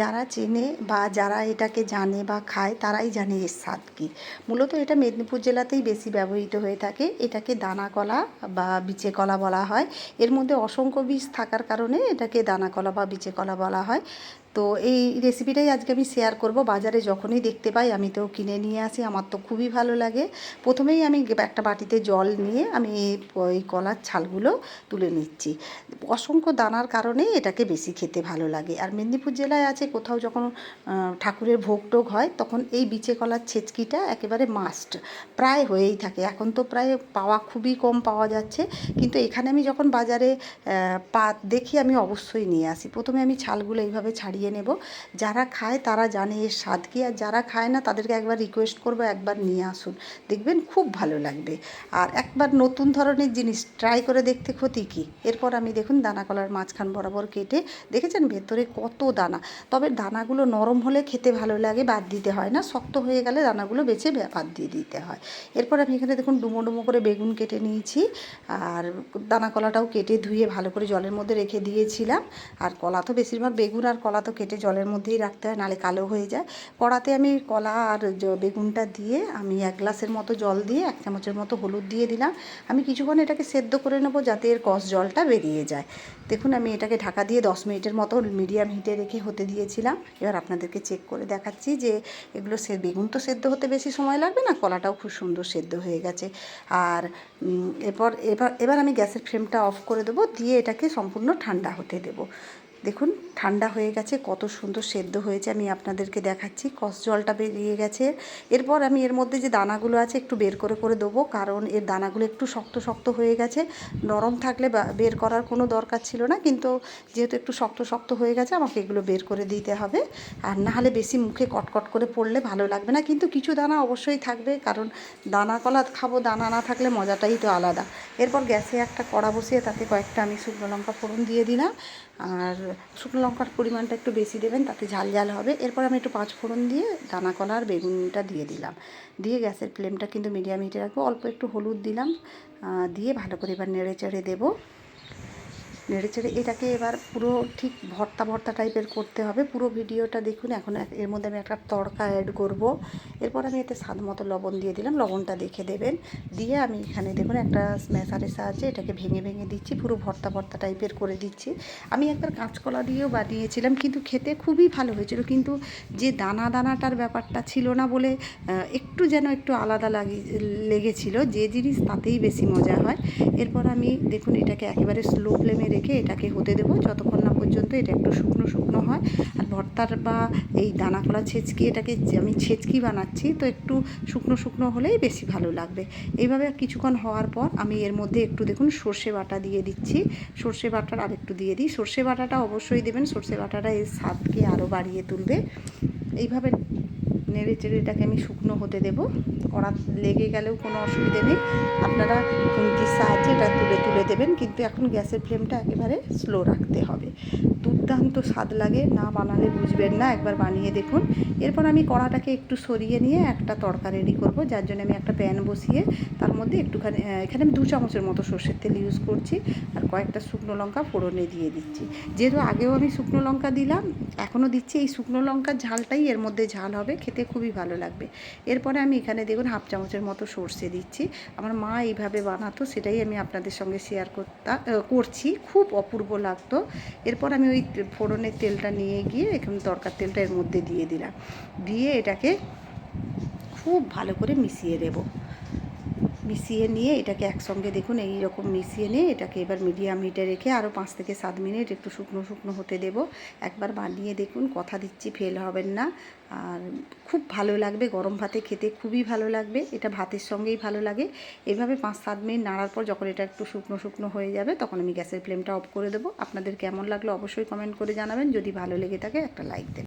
যারা চেনে বা যারা এটাকে জানে বা খায়, তারাই জানে এর স্বাদ কী। মূলত এটা মেদিনীপুর জেলাতেই বেশি ব্যবহৃত হয়ে থাকে। এটাকে দানা কলা বা বিচে কলা বলা হয়। এর মধ্যে অসংখ্য বীজ থাকার কারণে এটাকে দানা কলা বা বিচে কলা বলা হয়। তো এই রেসিপিটাই আজকে আমি শেয়ার করব। বাজারে যখনই দেখতে পাই, আমি তো কিনে নিয়ে আসি, আমার তো খুবই ভালো লাগে। প্রথমেই আমি একটা বাটিতে জল নিয়ে আমি ওই কলার ছালগুলো তুলে নিচ্ছি। অসংখ্য দানার কারণে এটাকে বেশি খেতে ভালো লাগে। আর মেদিনীপুর জেলায় আছে, কোথাও যখন ঠাকুরের ভোগ টোগ হয়, তখন এই বিচে কলার ছেচকিটা একেবারে মাস্ট প্রায় হয়েই থাকে। এখন তো প্রায় পাওয়া খুবই কম পাওয়া যাচ্ছে। কিন্তু এখানে আমি যখন বাজারে পা, দেখি, আমি অবশ্যই নিয়ে আসি। প্রথমে আমি ছালগুলো এইভাবে ছাড়িয়ে ছাড়িয়ে নেব। যারা খায় তারা জানে এর স্বাদ কী, আর যারা খায় না তাদেরকে একবার রিকোয়েস্ট করব, একবার নিয়ে আসুন। দেখবেন খুব ভালো লাগবে। আর একবার নতুন ধরনের জিনিস ট্রাই করে দেখতে ক্ষতি কী? এরপর আমি দেখুন দানা কলার মাঝখান বরাবর কেটে, দেখেছেন ভেতরে কত দানা? তবে দানাগুলো নরম হলে খেতে ভালো লাগে, বাদ দিতে হয় না, শক্ত হয়ে গেলে দানাগুলো বেছে বাদ দিয়ে দিতে হয়। এরপর আমি এখানে দেখুন ডুমো ডুমো করে বেগুন কেটে নিয়েছি। আর দানা কলাটাও কেটে ধুয়ে ভালো করে জলের মধ্যে রেখে দিয়েছিলাম। আর কলা তো বেশিরভাগ বেগুন আর কলা তো তো কেটে জলের মধ্যেই রাখতে হয় নাহলে কালো হয়ে যায়। কড়াতে আমি কলা আর বেগুনটা দিয়ে আমি এক গ্লাসের মতো জল দিয়ে, এক চামচের মতো হলুদ দিয়ে দিলাম। আমি কিছুক্ষণ এটাকে সেদ্ধ করে নেব যাতে এর কষ জলটা বেরিয়ে যায়। দেখুন, আমি এটাকে ঢাকা দিয়ে দশ মিনিটের মতো মিডিয়াম হিটে রেখে হতে দিয়েছিলাম। এবার আপনাদেরকে চেক করে দেখাচ্ছি যে এগুলো সে, বেগুন তো সেদ্ধ হতে বেশি সময় লাগবে না? কলাটাও খুব সুন্দর সেদ্ধ হয়ে গেছে। আর এরপর, এবার এবার আমি গ্যাসের ফ্লেমটা অফ করে দেবো, দিয়ে এটাকে সম্পূর্ণ ঠান্ডা হতে দেবো। দেখুন, ঠান্ডা হয়ে গেছে, কত সুন্দর সেদ্ধ হয়েছে, আমি আপনাদেরকে দেখাচ্ছি। কষ জলটা বেরিয়ে গেছে। এরপর আমি এর মধ্যে যে দানাগুলো আছে, একটু বের করে করে দেবো, কারণ এর দানাগুলো একটু শক্ত শক্ত হয়ে গেছে। নরম থাকলে বের করার কোনো দরকার ছিল না, কিন্তু যেহেতু একটু শক্ত শক্ত হয়ে গেছে, আমাকে এগুলো বের করে দিতে হবে। আর না হলে বেশি মুখে কটকট করে পড়লে ভালো লাগবে না, কিন্তু কিছু দানা অবশ্যই থাকবে, কারণ দানা কলা খাব, দানা না থাকলে মজাটাই তো আলাদা। এরপর গ্যাসে একটা কড়া বসিয়ে তাতে কয়েকটা আমি শুকনো লঙ্কা ফোড়ন দিয়ে দিলাম। আর শুকনো লঙ্কার পরিমাণটা একটু বেশি দেবেন, তাতে ঝাল ঝাল হবে। এরপর আমি একটু পাঁচ ফোড়ন দিয়ে দানা কলা আর বেগুনটা দিয়ে দিলাম। দিয়ে গ্যাসের ফ্লেমটা কিন্তু মিডিয়াম হিটে রাখব। অল্প একটু হলুদ দিলাম দিয়ে ভালো করে এবার নেড়ে চেড়ে দেবো। নেড়ে চেড়ে এটাকে এবার পুরো ঠিক ভর্তা ভর্তা টাইপের করতে হবে। পুরো ভিডিওটা দেখুন, এখন এর মধ্যে আমি একটা তড়কা অ্যাড করব। এরপর আমি এতে স্বাদ মতো লবণ দিয়ে দিলাম, লবণটা দেখে দেবেন। দিয়ে আমি এখানে দেখুন, একটা স্ম্যাশারের সাহায্যে এটাকে ভেঙে ভেঙে দিচ্ছি, পুরো ভর্তা ভর্তা টাইপের করে দিচ্ছি। আমি একবার কাঁচকলা দিয়েও বানিয়েছিলাম, কিন্তু খেতে খুবই ভালো হয়েছিল। কিন্তু যে দানা দানাটার ব্যাপারটা ছিল না বলে একটু যেন একটু আলাদা লাগি, লেগেছিল, যে জিনিস তাতেই বেশি মজা হয়। এরপর আমি দেখুন, এটাকে একেবারে স্লো ফ্লেমে রেখে এটাকে হতে দেবো। যতক্ষণ না পর্যন্ত এটা একটু শুকনো শুকনো হয়। আর ভর্তার বা এই দানা কলা ছেঁচকি, এটাকে আমি ছেঁচকি বানাচ্ছি, তো একটু শুকনো শুকনো হলেই বেশি ভালো লাগবে। এইভাবে কিছুক্ষণ হওয়ার পর আমি এর মধ্যে একটু দেখুন সর্ষে বাটা দিয়ে দিচ্ছি। সর্ষে বাটার আর একটু দিয়ে দিই। সর্ষে বাটাটা অবশ্যই দেবেন। সর্ষে বাটাটা এর স্বাদকে আরও বাড়িয়ে তুলবে। এইভাবে নেড়ে চেড়ে এটাকে আমি শুকনো হতে দেব। কড়া লেগে গেলেও কোনো অসুবিধে নেই। আপনারা খুন্তির সাহায্যে এটা তুলে তুলে দেবেন। কিন্তু এখন গ্যাসের ফ্লেমটা একেবারে স্লো রাখতে হবে। দুর্দান্ত স্বাদ লাগে, না বানালে বুঝবেন না। একবার বানিয়ে দেখুন। এরপর আমি কড়াটাকে একটু সরিয়ে নিয়ে একটা তড়কা রেডি করব। যার জন্য আমি একটা প্যান বসিয়ে তার মধ্যে একটুখানি এখানে আমি দু চামচের মতো সর্ষের তেল ইউজ করছি আর কয়েকটা শুকনো লঙ্কা ফোড়নে দিয়ে দিচ্ছি। যেহেতু আগেও আমি শুকনো লঙ্কা দিলাম, এখনও দিচ্ছি। এই শুকনো লঙ্কার ঝালটাই এর মধ্যে ঝাল হবে। খেতে খুবই ভালো লাগবে। এরপরে আমি এখানে দেখুন, হাফ চামচের মতো সর্ষে দিচ্ছি। আমার মা এইভাবে বানাতো, সেটাই আমি আপনাদের সঙ্গে শেয়ার করতা করছি। খুব অপূর্ব লাগতো। এরপর আমি ওই ফোড়নের তেলটা নিয়ে গিয়ে এখন তরকার তেলটা এর মধ্যে দিয়ে দিলাম। দিয়ে এটাকে খুব ভালো করে মিশিয়ে দেবো মিশিয়ে নিয়ে এটাকে একসঙ্গে দেখুন, এই রকম মিশিয়ে নিয়ে এটাকে এবার মিডিয়াম হিটে রেখে আরও পাঁচ থেকে সাত মিনিট একটু শুকনো শুকনো হতে দেব। একবার বানিয়ে দেখুন, কথা দিচ্ছি, ফেল হবেন না। আর খুব ভালো লাগবে, গরম ভাতে খেতে খুবই ভালো লাগবে, এটা ভাতের সঙ্গেই ভালো লাগে। এভাবে পাঁচ সাত মিনিট নাড়ার পর যখন এটা একটু শুকনো শুকনো হয়ে যাবে, তখন আমি গ্যাসের ফ্লেমটা অফ করে দেবো। আপনাদের কেমন লাগল অবশ্যই কমেন্ট করে জানাবেন। যদি ভালো লেগে থাকে একটা লাইক দেবেন।